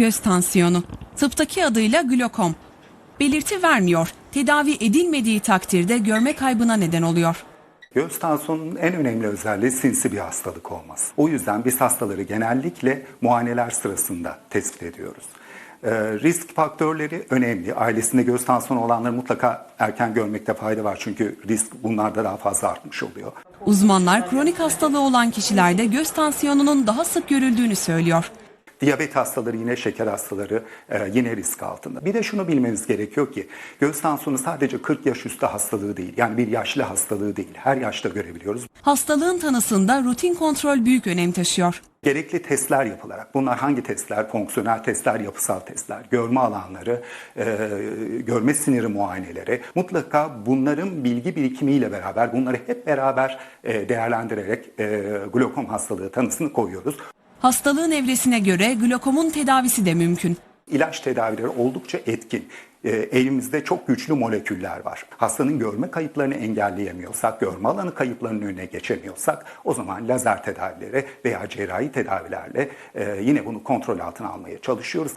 Göz tansiyonu. Tıptaki adıyla glokom. Belirti vermiyor. Tedavi edilmediği takdirde görme kaybına neden oluyor. Göz tansiyonunun en önemli özelliği sinsi bir hastalık olması. O yüzden biz hastaları genellikle muayeneler sırasında tespit ediyoruz. Ee, risk faktörleri önemli. Ailesinde göz tansiyonu olanları mutlaka erken görmekte fayda var. Çünkü risk bunlarda daha fazla artmış oluyor. Uzmanlar kronik hastalığı olan kişilerde göz tansiyonunun daha sık görüldüğünü söylüyor. Diyabet hastaları yine şeker hastaları e, yine risk altında. Bir de şunu bilmeniz gerekiyor ki göz tansiyonu sadece 40 yaş üstü hastalığı değil. Yani bir yaşlı hastalığı değil. Her yaşta görebiliyoruz. Hastalığın tanısında rutin kontrol büyük önem taşıyor. Gerekli testler yapılarak, bunlar hangi testler? Fonksiyonel testler, yapısal testler, görme alanları, e, görme siniri muayeneleri. Mutlaka bunların bilgi birikimiyle beraber, bunları hep beraber e, değerlendirerek e, glokom hastalığı tanısını koyuyoruz. Hastalığın evresine göre glokomun tedavisi de mümkün. İlaç tedavileri oldukça etkin. E, elimizde çok güçlü moleküller var. Hastanın görme kayıplarını engelleyemiyorsak, görme alanı kayıplarının önüne geçemiyorsak o zaman lazer tedavileri veya cerrahi tedavilerle e, yine bunu kontrol altına almaya çalışıyoruz.